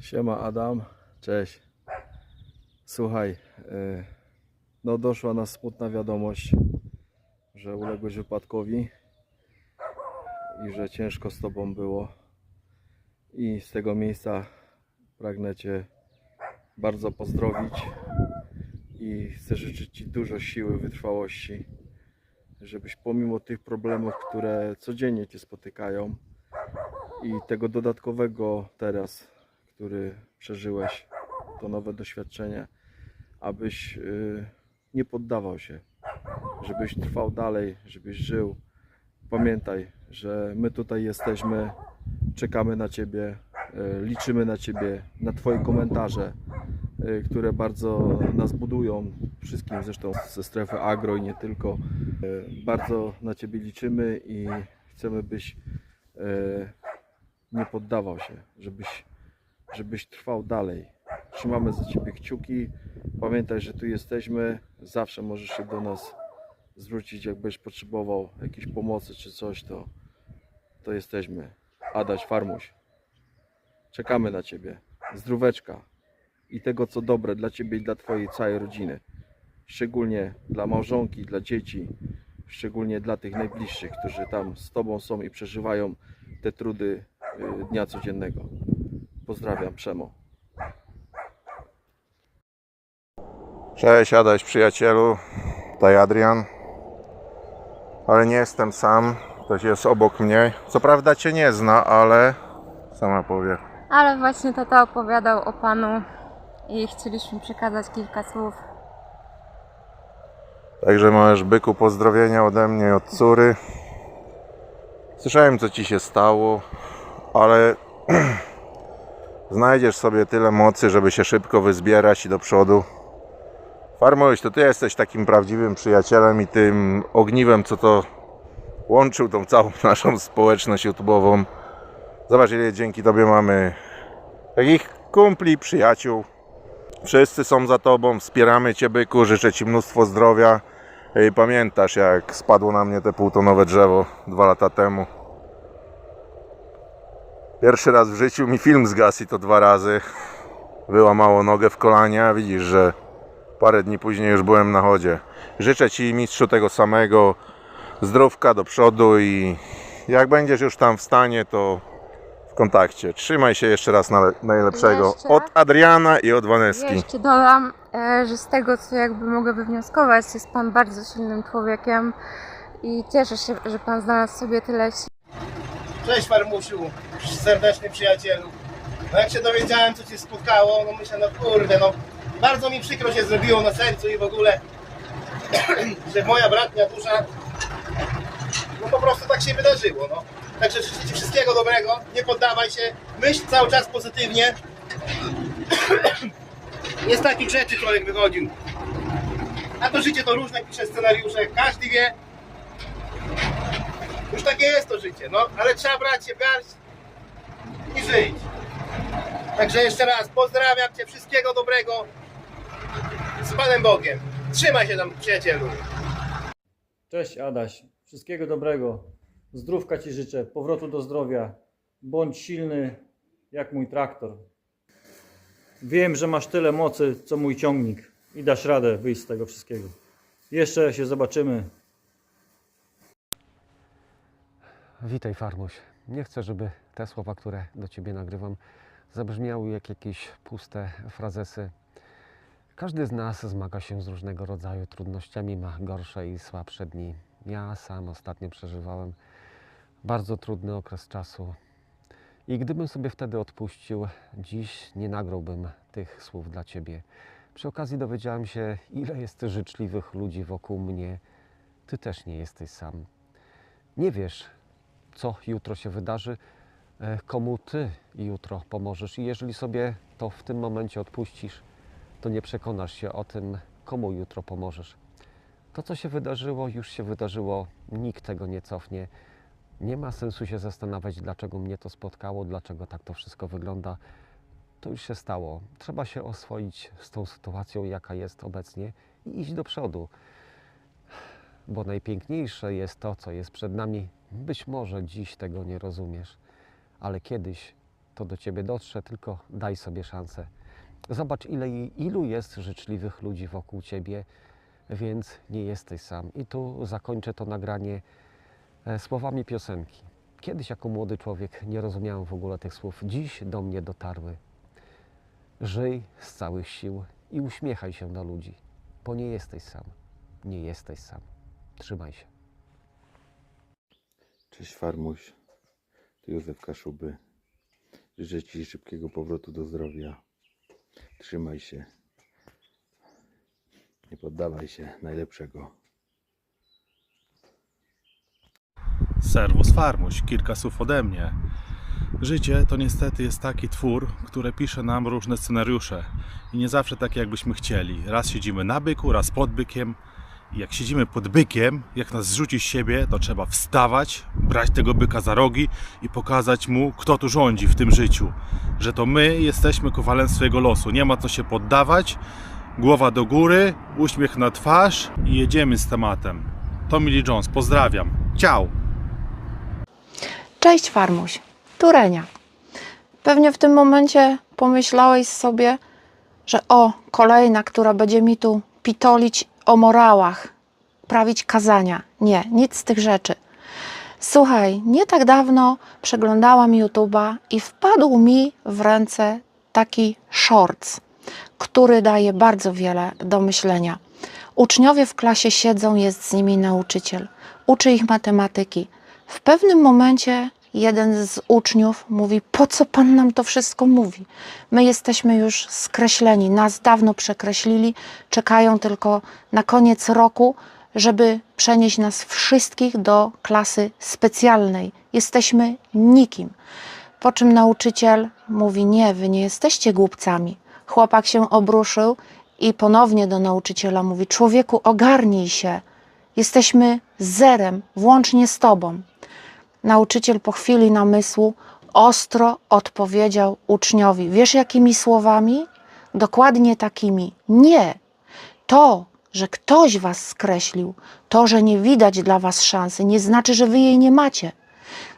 Siema Adam, cześć. Słuchaj, y, no doszła nas smutna wiadomość, że uległeś wypadkowi i że ciężko z Tobą było. I z tego miejsca pragnę Cię bardzo pozdrowić i chcę życzyć Ci dużo siły, wytrwałości, żebyś pomimo tych problemów, które codziennie Cię spotykają i tego dodatkowego teraz, który przeżyłeś, to nowe doświadczenie, abyś y, nie poddawał się, żebyś trwał dalej, żebyś żył. Pamiętaj, że my tutaj jesteśmy, czekamy na Ciebie, y, liczymy na Ciebie, na Twoje komentarze, y, które bardzo nas budują, wszystkim zresztą ze strefy agro i nie tylko. Bardzo na Ciebie liczymy i chcemy, byś nie poddawał się, żebyś, żebyś trwał dalej. Trzymamy za Ciebie kciuki. Pamiętaj, że tu jesteśmy. Zawsze możesz się do nas zwrócić, jakbyś potrzebował jakiejś pomocy czy coś, to, to jesteśmy. Adaś, Farmuś. Czekamy na Ciebie. Zdróweczka i tego, co dobre dla Ciebie i dla Twojej całej rodziny. Szczególnie dla małżonki, dla dzieci, szczególnie dla tych najbliższych, którzy tam z Tobą są i przeżywają te trudy y, dnia codziennego. Pozdrawiam, Przemo. Cześć, Adaś przyjacielu, tutaj Adrian. Ale nie jestem sam, ktoś jest obok mnie. Co prawda Cię nie zna, ale sama powie. Ale właśnie tata opowiadał o Panu i chcieliśmy przekazać kilka słów. Także możesz byku pozdrowienia ode mnie i od córy. Słyszałem co Ci się stało, ale znajdziesz sobie tyle mocy, żeby się szybko wyzbierać i do przodu. Farmuś, to Ty jesteś takim prawdziwym przyjacielem i tym ogniwem, co to łączył tą całą naszą społeczność YouTube'ową. Zobacz, ile dzięki Tobie mamy takich kumpli, przyjaciół. Wszyscy są za Tobą, wspieramy Cię, byku, życzę Ci mnóstwo zdrowia. I pamiętasz, jak spadło na mnie te półtonowe drzewo dwa lata temu. Pierwszy raz w życiu mi film zgasł i to dwa razy. Wyłamało nogę w kolanie, a widzisz, że parę dni później już byłem na chodzie. Życzę Ci, mistrzu, tego samego zdrówka do przodu i jak będziesz już tam w stanie, to w kontakcie. Trzymaj się jeszcze raz na najlepszego. Jeszcze? Od Adriana i od Waneski. Jeszcze dodam, e, że z tego co jakby mogę wywnioskować, jest Pan bardzo silnym człowiekiem i cieszę się, że Pan znalazł sobie tyle sił. Cześć Farmusiu, serdeczny przyjacielu. No jak się dowiedziałem, co Cię spotkało, no myślę, no kurde, no bardzo mi przykro się zrobiło na sercu i w ogóle, że moja bratnia dusza, no po prostu tak się wydarzyło, no. Także życzę Ci wszystkiego dobrego, nie poddawaj się, myśl cały czas pozytywnie. Nie z takich rzeczy człowiek wychodził. A to życie to różne pisze scenariusze, każdy wie, już takie jest to życie, no, ale trzeba brać się w garść i żyć. Także jeszcze raz pozdrawiam Cię, wszystkiego dobrego z Panem Bogiem. Trzymaj się tam, przyjacielu. Cześć Adaś, wszystkiego dobrego. Zdrówka Ci życzę, powrotu do zdrowia. Bądź silny jak mój traktor. Wiem, że masz tyle mocy, co mój ciągnik i dasz radę wyjść z tego wszystkiego. Jeszcze się zobaczymy. Witaj, Farmuś. Nie chcę, żeby te słowa, które do Ciebie nagrywam, zabrzmiały jak jakieś puste frazesy. Każdy z nas zmaga się z różnego rodzaju trudnościami, ma gorsze i słabsze dni. Ja sam ostatnio przeżywałem bardzo trudny okres czasu. I gdybym sobie wtedy odpuścił, dziś nie nagrałbym tych słów dla Ciebie. Przy okazji dowiedziałem się, ile jest życzliwych ludzi wokół mnie. Ty też nie jesteś sam. Nie wiesz, co jutro się wydarzy, e, komu ty jutro pomożesz. I jeżeli sobie to w tym momencie odpuścisz, to nie przekonasz się o tym, komu jutro pomożesz. To, co się wydarzyło, już się wydarzyło, nikt tego nie cofnie. Nie ma sensu się zastanawiać, dlaczego mnie to spotkało, dlaczego tak to wszystko wygląda. To już się stało. Trzeba się oswoić z tą sytuacją, jaka jest obecnie i iść do przodu bo najpiękniejsze jest to, co jest przed nami. Być może dziś tego nie rozumiesz, ale kiedyś to do ciebie dotrze, tylko daj sobie szansę. Zobacz, ile, ilu jest życzliwych ludzi wokół ciebie, więc nie jesteś sam. I tu zakończę to nagranie e, słowami piosenki. Kiedyś jako młody człowiek nie rozumiałem w ogóle tych słów. Dziś do mnie dotarły. Żyj z całych sił i uśmiechaj się do ludzi, bo nie jesteś sam. Nie jesteś sam. Trzymaj się. Cześć Farmuś, tu Józef Kaszuby. Życzę Ci szybkiego powrotu do zdrowia. Trzymaj się. Nie poddawaj się. Najlepszego. Serwus Farmuś, kilka słów ode mnie. Życie to niestety jest taki twór, które pisze nam różne scenariusze i nie zawsze takie jakbyśmy chcieli. Raz siedzimy na byku, raz pod bykiem jak siedzimy pod bykiem, jak nas zrzuci z siebie, to trzeba wstawać, brać tego byka za rogi i pokazać mu, kto tu rządzi w tym życiu. Że to my jesteśmy kowalem swojego losu. Nie ma co się poddawać. Głowa do góry, uśmiech na twarz i jedziemy z tematem. Tommy Lee Jones, pozdrawiam. Ciao! Cześć Farmuś, tu Renia. Pewnie w tym momencie pomyślałeś sobie, że o, kolejna, która będzie mi tu pitolić o morałach, prawić kazania. Nie, nic z tych rzeczy. Słuchaj, nie tak dawno przeglądałam YouTube'a i wpadł mi w ręce taki shorts, który daje bardzo wiele do myślenia. Uczniowie w klasie siedzą, jest z nimi nauczyciel, uczy ich matematyki. W pewnym momencie jeden z uczniów mówi: Po co pan nam to wszystko mówi? My jesteśmy już skreśleni, nas dawno przekreślili, czekają tylko na koniec roku, żeby przenieść nas wszystkich do klasy specjalnej. Jesteśmy nikim. Po czym nauczyciel mówi: Nie, wy nie jesteście głupcami. Chłopak się obruszył i ponownie do nauczyciela mówi: Człowieku, ogarnij się. Jesteśmy zerem, włącznie z tobą. Nauczyciel po chwili namysłu ostro odpowiedział uczniowi: Wiesz, jakimi słowami? Dokładnie takimi: Nie. To, że ktoś was skreślił, to, że nie widać dla was szansy, nie znaczy, że wy jej nie macie.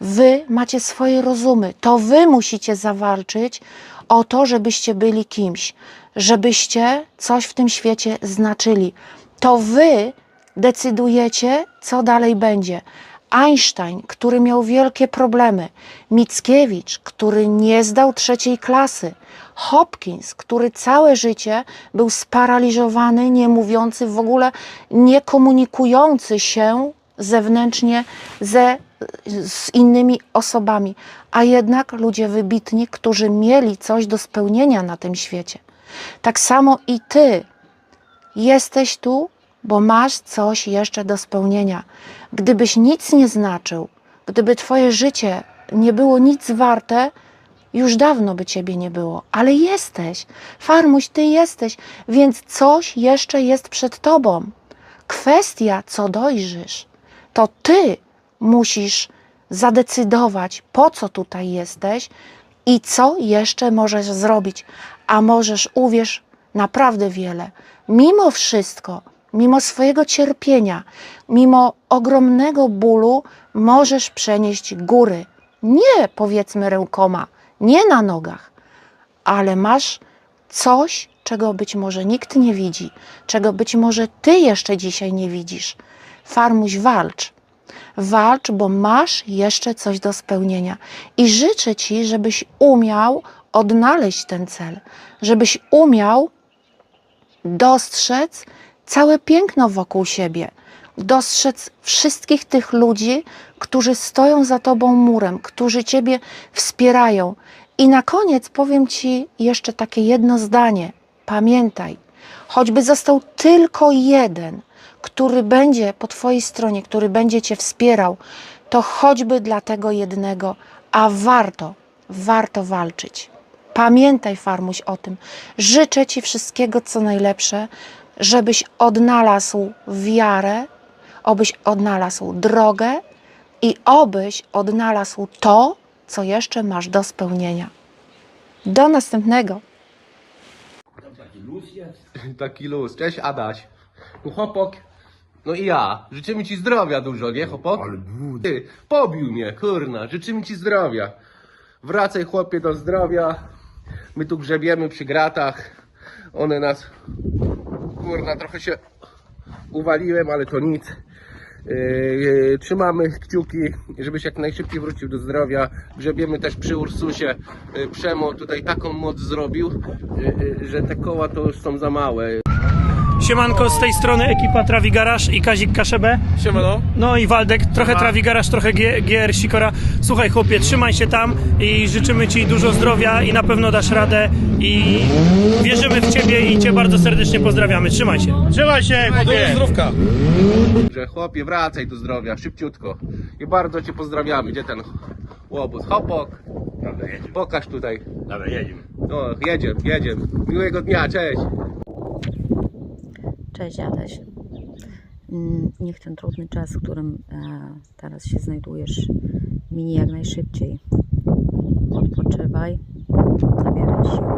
Wy macie swoje rozumy. To wy musicie zawalczyć o to, żebyście byli kimś, żebyście coś w tym świecie znaczyli. To wy decydujecie, co dalej będzie. Einstein, który miał wielkie problemy, Mickiewicz, który nie zdał trzeciej klasy, Hopkins, który całe życie był sparaliżowany, nie mówiący w ogóle, nie komunikujący się zewnętrznie ze, z innymi osobami, a jednak ludzie wybitni, którzy mieli coś do spełnienia na tym świecie. Tak samo i ty jesteś tu, bo masz coś jeszcze do spełnienia. Gdybyś nic nie znaczył, gdyby Twoje życie nie było nic warte, już dawno by Ciebie nie było, ale jesteś. Farmuś, Ty jesteś, więc coś jeszcze jest przed Tobą. Kwestia, co dojrzysz, to Ty musisz zadecydować, po co tutaj jesteś i co jeszcze możesz zrobić. A możesz, uwierz, naprawdę wiele. Mimo wszystko, mimo swojego cierpienia, mimo ogromnego bólu, możesz przenieść góry. Nie powiedzmy rękoma, nie na nogach, ale masz coś, czego być może nikt nie widzi, czego być może ty jeszcze dzisiaj nie widzisz. Farmuś, walcz. Walcz, bo masz jeszcze coś do spełnienia. I życzę ci, żebyś umiał odnaleźć ten cel, żebyś umiał dostrzec całe piękno wokół siebie, dostrzec wszystkich tych ludzi, którzy stoją za tobą murem, którzy ciebie wspierają. I na koniec powiem ci jeszcze takie jedno zdanie. Pamiętaj, choćby został tylko jeden, który będzie po twojej stronie, który będzie cię wspierał, to choćby dla tego jednego, a warto, warto walczyć. Pamiętaj, Farmuś, o tym. Życzę Ci wszystkiego, co najlepsze, żebyś odnalazł wiarę, obyś odnalazł drogę i obyś odnalazł to, co jeszcze masz do spełnienia. Do następnego. Taki luz. Cześć Adaś. No chłopak. No i ja. Życzymy ci zdrowia dużo, nie chłopak? Ale Ty, pobił mnie, kurna. Życzymy ci zdrowia. Wracaj chłopie do zdrowia. My tu grzebiemy przy gratach. One nas, kurna, trochę się uwaliłem, ale to nic. Yy, yy, trzymamy kciuki, żebyś jak najszybciej wrócił do zdrowia. Grzebiemy też przy Ursusie. Yy, Przemo tutaj taką moc zrobił, yy, yy, że te koła to już są za małe. Siemanko, z tej strony ekipa Trawi Garaż i Kazik Kaszebę. Siemano. No i Waldek, trochę Trawi Garaż, trochę GR Sikora. Słuchaj chłopie, trzymaj się tam i życzymy Ci dużo zdrowia i na pewno dasz radę i wierzymy w Ciebie i Cię bardzo serdecznie pozdrawiamy. Trzymaj się. Trzymaj się, chłopie. Że chłopie, wracaj do zdrowia, szybciutko. I bardzo Cię pozdrawiamy. Gdzie ten łobuz? Hopok. Pokaż tutaj. Dobra, jedziemy. No, jedziemy, jedziemy. Miłego dnia, cześć. Cześć Adaś. Mm, Niech ten trudny czas, w którym e, teraz się znajdujesz, minie jak najszybciej. Odpoczywaj, zabieraj siły.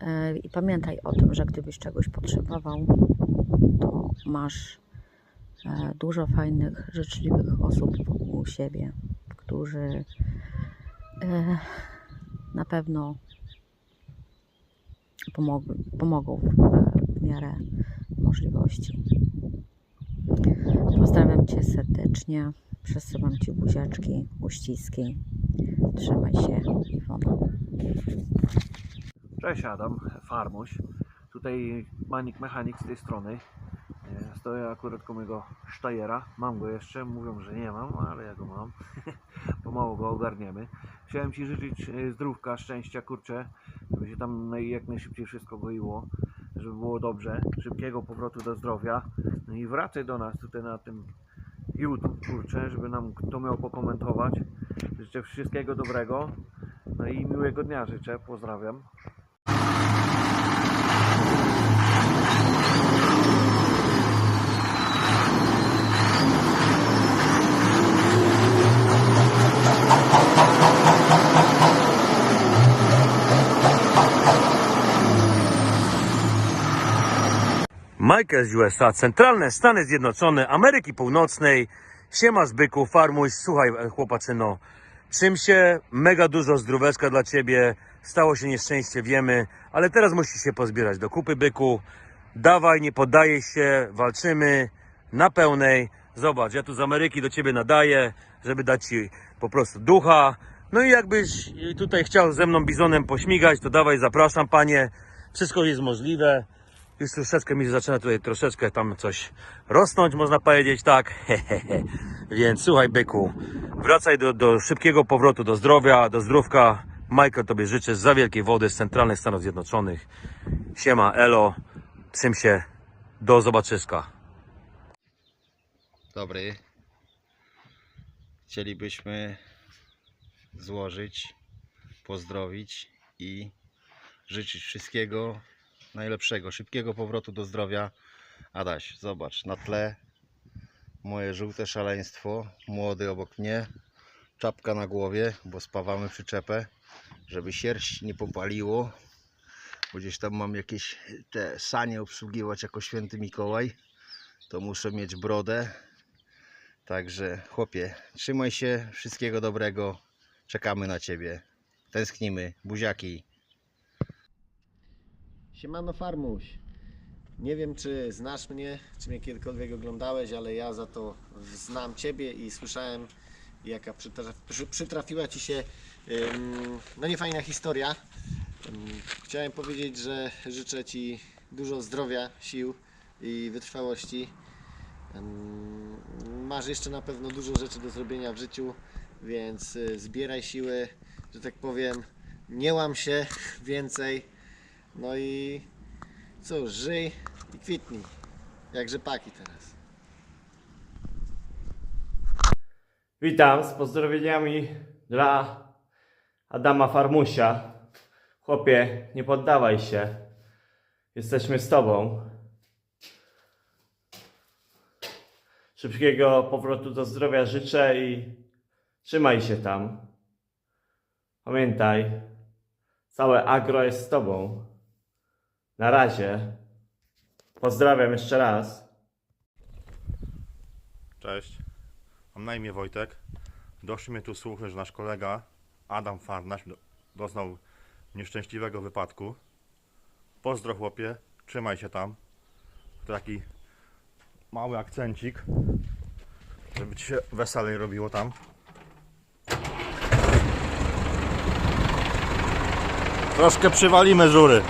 E, I pamiętaj o tym, że gdybyś czegoś potrzebował, to masz e, dużo fajnych, życzliwych osób wokół siebie, którzy na pewno pomogą, pomogą miarę możliwości. Pozdrawiam Cię serdecznie, przesyłam Ci buziaczki, uściski. Trzymaj się, Iwona. Cześć Adam, Farmuś. Tutaj Manik Mechanik z tej strony. E, Stoję akurat koło mojego Sztajera. Mam go jeszcze, mówią, że nie mam, ale ja go mam. Pomału go ogarniemy. Chciałem Ci życzyć e, zdrówka, szczęścia, kurczę, żeby się tam jak najszybciej wszystko goiło, żeby było dobrze, szybkiego powrotu do zdrowia. No i wracaj do nas tutaj na tym YouTube, kurczę, żeby nam kto miał pokomentować. Życzę wszystkiego dobrego. No i miłego dnia życzę, pozdrawiam. Michael z USA, centralne Stany Zjednoczone, Ameryki Północnej. Siema zbyku, farmuś, słuchaj chłopaczyno, czym się, mega dużo zdróweczka dla ciebie, stało się nieszczęście, wiemy, ale teraz musisz się pozbierać do kupy byku, dawaj, nie poddajesz się, walczymy na pełnej, zobacz, ja tu z Ameryki do ciebie nadaję, żeby dać ci po prostu ducha, no i jakbyś tutaj chciał ze mną bizonem pośmigać, to dawaj, zapraszam panie, wszystko jest możliwe, już troszeczkę mi zaczyna tutaj troszeczkę tam coś rosnąć, można powiedzieć tak. Więc słuchaj, byku, wracaj do, do szybkiego powrotu do zdrowia, do zdrówka. Michael, tobie życzę za wielkiej wody z centralnych Stanów Zjednoczonych. Siema, elo, trzym się, do zobaczyska. Dobry. Chcielibyśmy złożyć, pozdrowić i życzyć wszystkiego najlepszego, szybkiego powrotu do zdrowia. Adaś, zobacz, na tle moje żółte szaleństwo, młody obok mnie, czapka na głowie, bo spawamy przyczepę, żeby sierść nie popaliło, bo gdzieś tam mam jakieś te sanie obsługiwać jako święty Mikołaj, to muszę mieć brodę, Także chłopie, trzymaj się, wszystkiego dobrego. Czekamy na ciebie. Tęsknimy. Buziaki. Siemano Farmuś. Nie wiem, czy znasz mnie, czy mnie kiedykolwiek oglądałeś, ale ja za to znam Ciebie i słyszałem, jaka przytraf, przy, przytrafiła Ci się no niefajna historia. Ym, chciałem powiedzieć, że życzę Ci dużo zdrowia, sił i wytrwałości. Masz jeszcze na pewno dużo rzeczy do zrobienia w życiu, więc y, zbieraj siły, że tak powiem, nie łam się więcej. No i cóż, żyj i kwitnij, jak rzepaki teraz. Witam z pozdrowieniami dla Adama Farmusia. Chłopie, nie poddawaj się. Jesteśmy z Tobą. Szybkiego powrotu do zdrowia życzę i trzymaj się tam. Pamiętaj, całe agro jest z Tobą. Na razie. Pozdrawiam jeszcze raz. Cześć. Mam na imię Wojtek. doszły mnie tu słuchy, że nasz kolega Adam Farnaś do- doznał nieszczęśliwego wypadku. Pozdro chłopie, trzymaj się tam. To taki mały akcencik, żeby ci się weselej robiło tam. Troszkę przywalimy żury.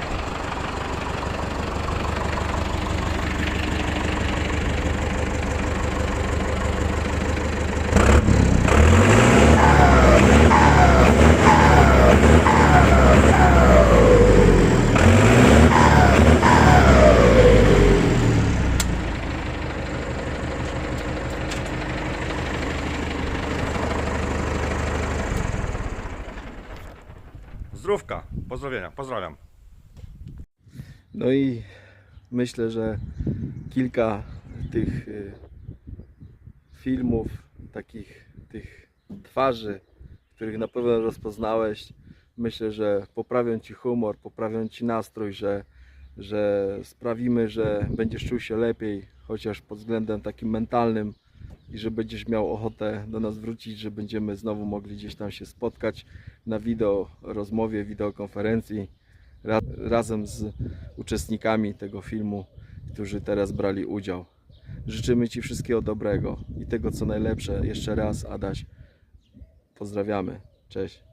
Zdrówka, pozdrowienia, pozdrawiam. No i myślę, że kilka tych y, filmów, takich tych twarzy, których na pewno rozpoznałeś, myślę, że poprawią Ci humor, poprawią Ci nastrój, że, że sprawimy, że będziesz czuł się lepiej, chociaż pod względem takim mentalnym i że będziesz miał ochotę do nas wrócić, że będziemy znowu mogli gdzieś tam się spotkać na wideo rozmowie, wideokonferencji ra razem z uczestnikami tego filmu, którzy teraz brali udział. Życzymy Ci wszystkiego dobrego i tego co najlepsze. Jeszcze raz, Adaś, pozdrawiamy. Cześć.